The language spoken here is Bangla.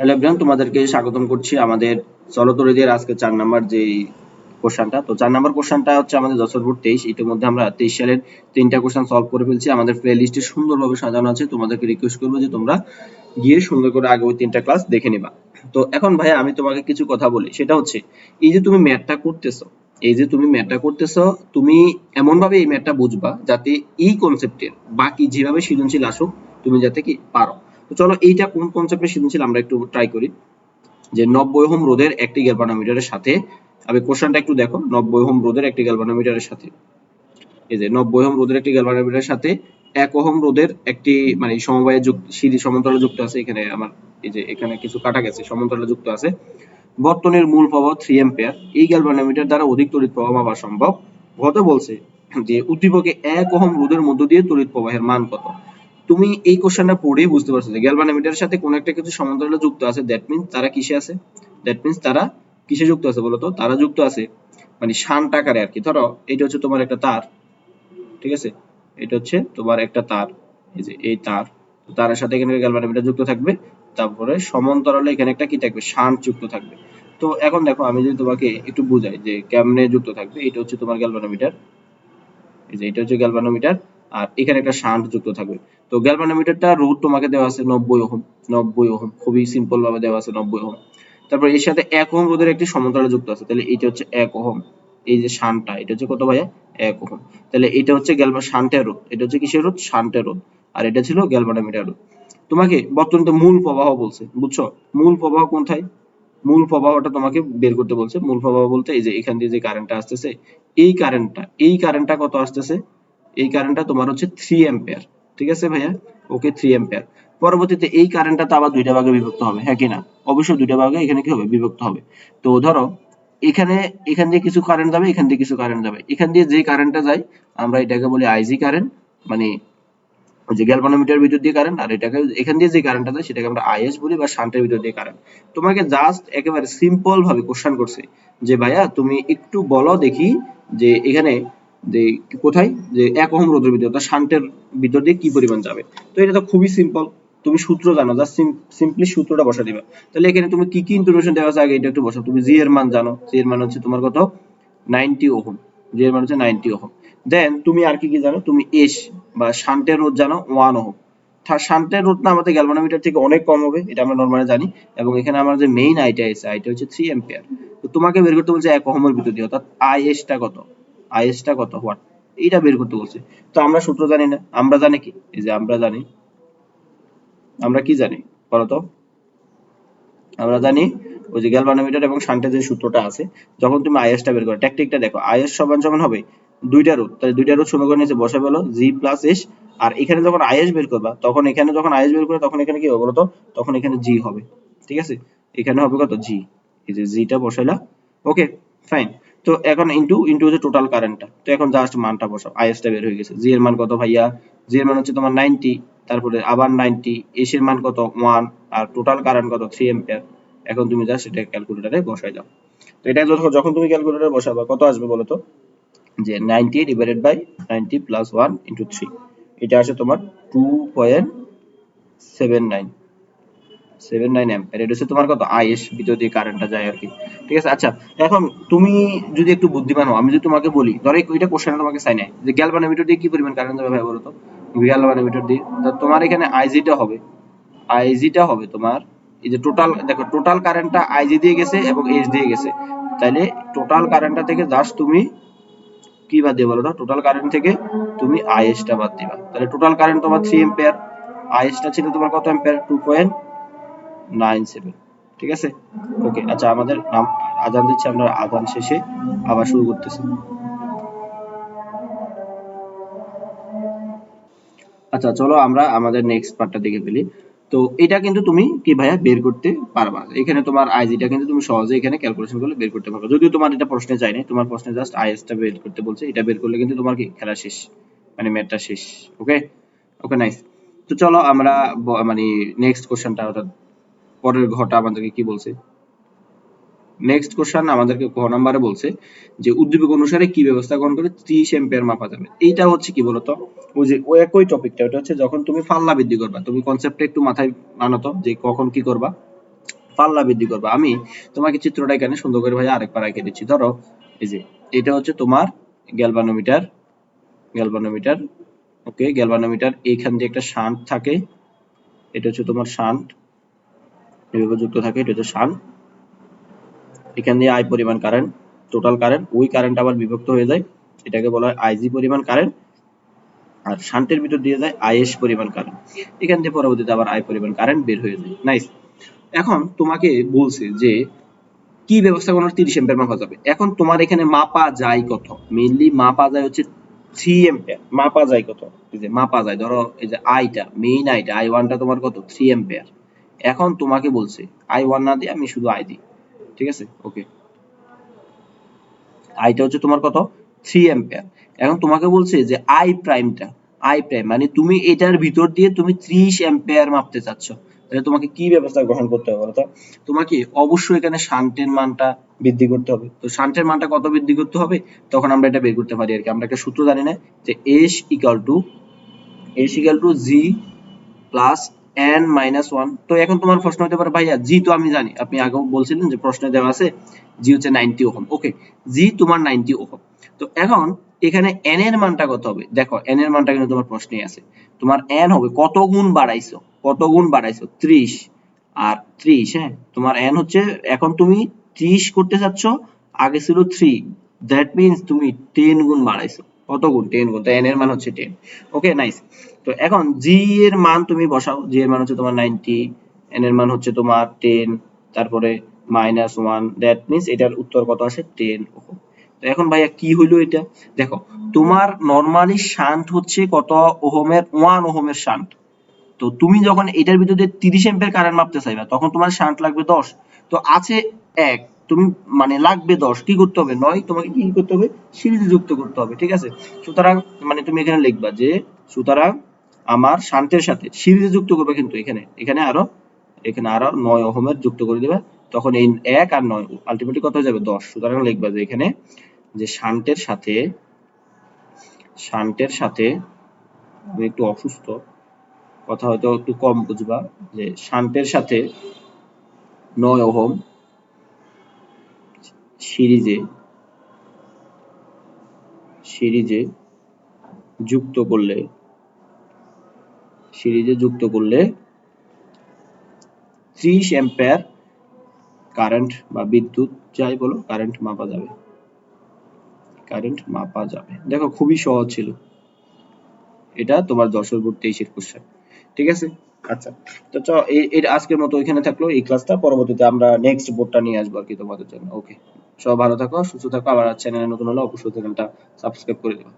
এভরিওয়ান তোমাদেরকে স্বাগতম করছি আমাদের চলতরিদের আজকে চার নাম্বার যে তো চার নাম্বার হচ্ছে আমাদের তেইশ। ইতিমধ্যে আমরা তেইশ সালের তিনটা সলভ করে ফেলছি। আমাদের প্লে লিস্টে সুন্দরভাবে সাজানো আছে। তোমাদেরকে রিকোয়েস্ট করব যে তোমরা গিয়ে সুন্দর করে আগে ওই তিনটা ক্লাস দেখে নিবা। তো এখন ভাইয়া, আমি তোমাকে কিছু কথা বলি। সেটা হচ্ছে, এই যে তুমি ম্যাথটা করতেছো, এই যে তুমি ম্যাথটা করতেছো, তুমি এমন ভাবে এই ম্যাথটা বুঝবা যাতে এই কনসেপ্টের বাকি যেভাবে সৃজনশীল আসুক, তুমি যাতে কি পারো। তো চলো এইটা কোন কনসেপ্টের সৃজনশীল আমরা একটু ট্রাই করি। যে নব্বই ওহম রোধের একটি গ্যালভানোমিটারের সাথে আমি কোশ্চেনটা একটু দেখো, নব্বই ওহম রোধের একটি গ্যালভানোমিটারের সাথে। এই যে নব্বই ওহম রোধের একটি গ্যালভানোমিটারের সাথে এক ওহম রোধের একটি মানে সমবায়ে যুক্ত, সিঁড়ি সমান্তরালে যুক্ত আছে, এখানে আমার, এই যে এখানে কিছু কাটা গেছে সমান্তরালে যুক্ত আছে। বর্তনের মূল প্রবাহ থ্রি অ্যাম্পিয়ার এই গ্যালভানোমিটার দ্বারা অধিক তড়িৎ প্রবাহ মাপা সম্ভব। কত বলছে যে উদ্দীপকে এক ওহম রোধের মধ্য দিয়ে তড়িৎ প্রবাহের মান কত? তুমি এই কোশ্চেনটা পড়েই বুঝতে পারছ যে গ্যালভানোমিটারের সাথে কোন একটা কিছু সমান্তরালে যুক্ত আছে দ্যাট মিন্স তারা কিসে আছে? দ্যাট মিন্স তারা কিসে যুক্ত আছে বলতো? তারা যুক্ত আছে মানে শান্ট আকারে আর কি। ধরো এটা হচ্ছে তোমার একটা তার, ঠিক আছে? এটা হচ্ছে তোমার একটা তার, এই যে এই তার। তো তারের সাথে এখানে গ্যালভানোমিটার যুক্ত থাকবে, তারপরে সমান্তরালে এখানে একটা কি থাকবে? শান্ট যুক্ত থাকবে। তো এখন দেখো, আমি যদি তোমাকে একটু বুঝাই যে কেমনে যুক্ত থাকবে এটা হচ্ছে তোমার গ্যালভানোমিটার এই যে এটা হচ্ছে গ্যালভানোমিটার আর এখানে একটা শান্ট যুক্ত থাকবে। তো গ্যালভানোমিটারটা রোধ তোমাকে দেওয়া আছে নব্বই ওহম নব্বই ওহম, খুবই সিম্পল ভাবে দেওয়া আছে নব্বই ওহম। তারপর এর সাথে এক ওহম রোধের একটি সমান্তরাল যুক্ত আছে, তাহলে এটা হচ্ছে এক ওহম। এই যে শান্টটা, এটা হচ্ছে কত ভাইয়া? এক ওহম। তাহলে এটা হচ্ছে গ্যালভা শান্টের রোধ। এটা হচ্ছে কিসের রোধ? শান্টের রোধ। আর এটা ছিল গ্যালভানোমিটার রোধ। তোমাকে বর্তমানে তো মূল প্রবাহ বলছে, বুঝছ? মূল প্রবাহ কোথায়? মূল প্রবাহটা তোমাকে বের করতে বলছে। মূল প্রবাহ বলতে এই যে এখান দিয়ে যে কারেন্টটা আসতেছে, এই কারেন্টটা এই কারেন্টটা কত আসতেছে? এই কারেন্টটা তোমার হচ্ছে থ্রি অ্যাম্পিয়ার ঠিক আছে ভাইয়া? ওকে থ্রি অ্যাম্পিয়ার পরবর্তীতে এই কারেন্টটা তো আবার দুইটা ভাগে বিভক্ত হবে হ্যাঁ কি না? অবশ্যই দুইটা ভাগে এখানে কি হবে? বিভক্ত হবে। তো ধরো, এখানে, এখান দিয়ে কিছু কারেন্ট যাবে, এখান দিয়ে কিছু কারেন্ট যাবে। এখান দিয়ে যে কারেন্টটা যায়, আমরা এটাকে বলি আইজি কারেন্ট মানে যে গ্যালভানোমিটার ভিতর দিয়ে কারেন্ট আর এটাকে, এখান দিয়ে যে কারেন্টটা যায়, সেটাকে আমরা আইএস বলি বা শান্টের ভিতর দিয়ে কারেন্ট তোমাকে জাস্ট একেবারে সিম্পল ভাবে কোশ্চেন করছে যে ভাইয়া, তুমি একটু বলো দেখি যে এখানে যে কোথায়? যে এক ওহম রোধের ভিতর, অর্থাৎ শান্টের ভিতর দিয়ে কি পরিমাণ যাবে? তো এটা তো খুবই সিম্পল তুমি সূত্র জানো জাস্ট সিম্পলি সূত্রটা বসা দিবা। তাহলে এখানে তুমি কি কি ইনফরমেশন দেওয়া আছে আগে এটা একটু বসাও। তুমি জি এর মান জানো। জি এর মান হচ্ছে তোমার কত? 90 ওহম। জি এর মান হচ্ছে 90 ওহম। দেন তুমি আর কি কি জানো? তুমি এস বা শান্টের রোধ জানো 1 ওহম। রোধ না আমাদের গ্যালভানোমিটার থেকে অনেক কম হবে, এটা আমরা নরমালি জানি। এবং এখানে আমার যে মেইন আইটা আছে আইটা হচ্ছে 3 অ্যাম্পিয়ার তো তোমাকে বের করতে বলছে 1 ওহমের ভিতর দিয়ে, অর্থাৎ আইএস টা কত? আইএস টা কত? হোয়াট এইটা বের করতে বলছে। তো আমরা সূত্র জানি না। আমরা জানি কি? এই যে আমরা জানি। আমরা কি জানি? বলো তো। আমরা জানি ওই যে গ্যালভানোমিটার এবং শান্টের যে সূত্রটা আছে, যখন তুমি আইএসটা বের করো ট্যাকটিকটা দেখো। আইএস সমান সমান হবে দুইটা রোধ তাহলে দুইটা রোধ সমীকরণ নিচে বসে পেল জি প্লাস এস আর এখানে যখন আইএস বের করবা, তখন এখানে যখন আইএস বের করে, তখন এখানে কি হবে তো? তখন এখানে জি হবে। ঠিক আছে? এখানে হবে কত? জি এই যে জিটা বসাইলা। ওকে ফাইন তো এখন ইনটু ইনটু হচ্ছে টোটাল কারেন্টটা তো এখন জাস্ট মানটা বসাও আইএসটা বের হয়ে গেছে। জি এর মান কত ভাইয়া? জি এর মান হচ্ছে তোমার 90 তারপরে আবার 90 এস এর মান কত? 1 আর টোটাল কারেন্ট কত? 3 অ্যাম্পিয়ার এখন তুমি জাস্ট এটা ক্যালকুলেটরে বসাই দাও। তো এটা যখন তুমি ক্যালকুলেটরে বসাবা, কত আসবে বলো তো? যে 90 ডিভাইডেড বাই 90 প্লাস 1 ইনটু 3 এটা আসে তোমার 2.79 79 অ্যাম্পিয়ার এটা হচ্ছে তোমার কত? আইএস, ভিতর দিয়ে কারেন্টটা যায় আর কি। ঠিক আছে? আচ্ছা এখন তুমি যদি একটু বুদ্ধিমান হও, আমি যদি তোমাকে বলি, ধরো কোশ্চেনে তোমাকে যে দিয়ে কি পরিমাণ কারেন্ট যাবে ভাই দিয়ে। তোমার এখানে আইজিটা হবে। আইজিটা হবে তোমার, এই যে টোটাল দেখো টোটাল কারেন্টটা আইজি দিয়ে গেছে এবং এইচ দিয়ে গেছে। তাইলে টোটাল কারেন্টটা থেকে জাস্ট তুমি কি বাদ দিয়ে বলো টোটাল কারেন্ট থেকে তুমি আইএসটা বাদ দিবা। তাহলে টোটাল কারেন্ট তোমার 3 অ্যাম্পিয়ার আইএসটা ছিল তোমার কত অ্যাম্পিয়ার 2.97 ঠিক আছে? ওকে আচ্ছা আমাদের নাম আজান দিচ্ছে, আমরা আজান শেষে আবার শুরু করতেছি। আচ্ছা চলো আমরা আমাদের নেক্সট পার্টটা দেখে ফেলি। তো এটা কিন্তু তুমি কি ভাইয়া বের করতে পারবা? এখানে তোমার আইজিটা কিন্তু তুমি সহজে এখানে ক্যালকুলেশন করলে বের করতে পারবে। যদিও তোমার এটা প্রশ্নে নাই তোমার প্রশ্নে জাস্ট আইএসটা বের করতে বলছে। এটা বের করলে কিন্তু তোমার কি, খেলা শেষ মানে ম্যাথটা শেষ ওকে ওকে নাইস তো চলো আমরা মানে নেক্সট কোশ্চেনটা অর্থাৎ পরের ঘটা আমাদেরকে কি বলছে? নেক্সট কোশ্চেন আমাদেরকে ক নম্বরে বলছে যে উদ্দীপক অনুসারে কি ব্যবস্থা গ্রহণ করে? 30 এম্পিয়ার মাপা যাবে। এইটা হচ্ছে কি বলতো? ওই যে ওই একই টপিকটা ওটা হচ্ছে যখন তুমি ফাল্লা বৃদ্ধি করবা, তুমি কনসেপ্টটা একটু মাথায় আনো তো যে কখন কি করবা? পাল্লা বৃদ্ধি করবে। আমি তোমাকে চিত্রটা এখানে সুন্দর করে ভাই আরেকবার এঁকে দিচ্ছি। ধরো, এই যে এটা হচ্ছে তোমার গ্যালভানোমিটার গ্যালভানোমিটার ওকে গ্যালভানোমিটার এইখান দিয়ে একটা শান্ট থাকে, এটা হচ্ছে তোমার শান্ট। যুক্ত থাকে, এটা হচ্ছে শান্ট এখান দিয়ে আই পরিমাণ কারেন্ট টোটাল কারেন্ট ওই কারেন্ট আবার বিভক্ত হয়ে যায়। এটাকে বলা হয় আইজি পরিমাণ কারেন্ট আর শান্টের ভিতর দিয়ে যায় আইএস পরিমাণ কারেন্ট এখান থেকে পরবর্তীতে আবার আই পরিমাণ কারেন্ট বের হয়ে যায়। নাইস এখন তোমাকে বলছে যে, কি ব্যবস্থা কোনো তিরিশ এম্পিয়ার মাপা যাবে? এখন তোমার এখানে মাপা যায় কত? মেইনলি মাপা যায় হচ্ছে থ্রি এম্পিয়ার মাপা যায় কত? এই যে মাপা যায়, ধরো এই যে আইটা মেইন আইটা আই ওয়ানটা তোমার কত? থ্রি এম্পিয়ার এখন তোমাকে বলছে আই ওয়ান না দিয়ে আমি শুধু আই দিই। ঠিক আছে? ওকে আইটা হচ্ছে তোমার কত? থ্রি এম্পিয়ার এখন তোমাকে বলছে যে আই প্রাইমটা আই প্রাইম মানে তুমি এটার ভিতর দিয়ে তুমি ত্রিশ এম্পিয়ার মাপতে চাচ্ছ। তাহলে তোমাকে কি ব্যবস্থা গ্রহণ করতে হবে বলতো তোমাকে অবশ্যই এখানে শান্টের মানটা বৃদ্ধি করতে হবে। তো শান্টের মানটা কত বৃদ্ধি করতে হবে? তখন আমরা এটা বের করতে পারি আর কি। আমরা একটা সূত্র জানি না যে S equal to S equal to G plus N minus one তো এখন তোমার প্রশ্ন হতে পারে, ভাইয়া জি তো আমি জানি। আপনি আগেও বলছিলেন যে প্রশ্নে দেওয়া আছে জি হচ্ছে নাইনটি ওহম। ওকে জি তোমার নাইনটি ওহম। তো এখন এখানে এন এর মানটা কত হবে? দেখো এন এর মানটা কিন্তু তোমার প্রশ্নে আছে। তোমার এন হবে, কত গুণ বাড়াইছো? কত গুণ বাড়াইছো? ত্রিশ। আর ত্রিশ হ্যাঁ? তোমার এন হচ্ছে, এখন তুমি ত্রিশ করতে চাচ্ছ, আগে ছিল থ্রি দ্যাট মিনস তুমি টেন গুণ বাড়াইছো। কত গুণ? টেন গুণ। তো এন এর মান হচ্ছে টেন ওকে নাইস তো এখন জি এর মান তুমি বসাও। জি এর মান হচ্ছে তোমার নাইনটি এন এর মান হচ্ছে তোমার টেন তারপরে মাইনাস ওয়ান দ্যাট মিনস এটার উত্তর কত আসে টেন ওহম তো এখন ভাইয়া কি হইল এটা? দেখো, তোমার শান্ট হচ্ছে কত ওহমের ওহমের শান্ট। তো তুমি যখন এটার ভিতরে তিরিশ এম্পিয়ার কারেন্ট মাপতে চাইবা, তখন তোমার শান্ট লাগবে দশ। তো আছে এক, তুমি মানে লাগবে দশ, কি করতে হবে? নয়, তোমাকে কি করতে হবে? সিরিজে যুক্ত করতে হবে, ঠিক আছে? সুতরাং মানে তুমি এখানে লিখবা যে, সুতরাং আমার শান্তের সাথে সিরিজে যুক্ত করবে কিন্তু এখানে। এখানে আরও এখানে আরও নয় ওহমের যুক্ত করে দিবে। তখন এই এক আর নয় আলটিমেটলি কত যাবে? দশ। সুতরাং লিখবা যে এখানে যে শান্তের সাথে শান্তের সাথে আমি একটু অসুস্থ, কথা হয়তো একটু কম বুঝবা, যে শান্তের সাথে নয় ওহম সিরিজে সিরিজে যুক্ত করলে সিরিজে যুক্ত করলে ত্রিশ অ্যাম্পিয়ার কারেন্ট বা বিদ্যুৎ, যাই বলো কারেন্ট মাপা যাবে। কারেন্ট মাপা যাবে। দেখো, খুবই সহজ ছিল। এটা তোমার দশের বোর্ড তেইশের কোশ্চেন ঠিক আছে? আচ্ছা। তো চ এর আজকের মতো এখানে থাকল এই ক্লাসটা পরবর্তীতে আমরা নেক্সট বোর্ডটা নিয়ে আসব আর কি তোমাদের জন্য। ওকে সব ভালো থাকো, সুস্থ থাকো। আবার চ্যানেলে নতুন হলে অবশ্যই চ্যানেলটা সাবস্ক্রাইব করে দিও।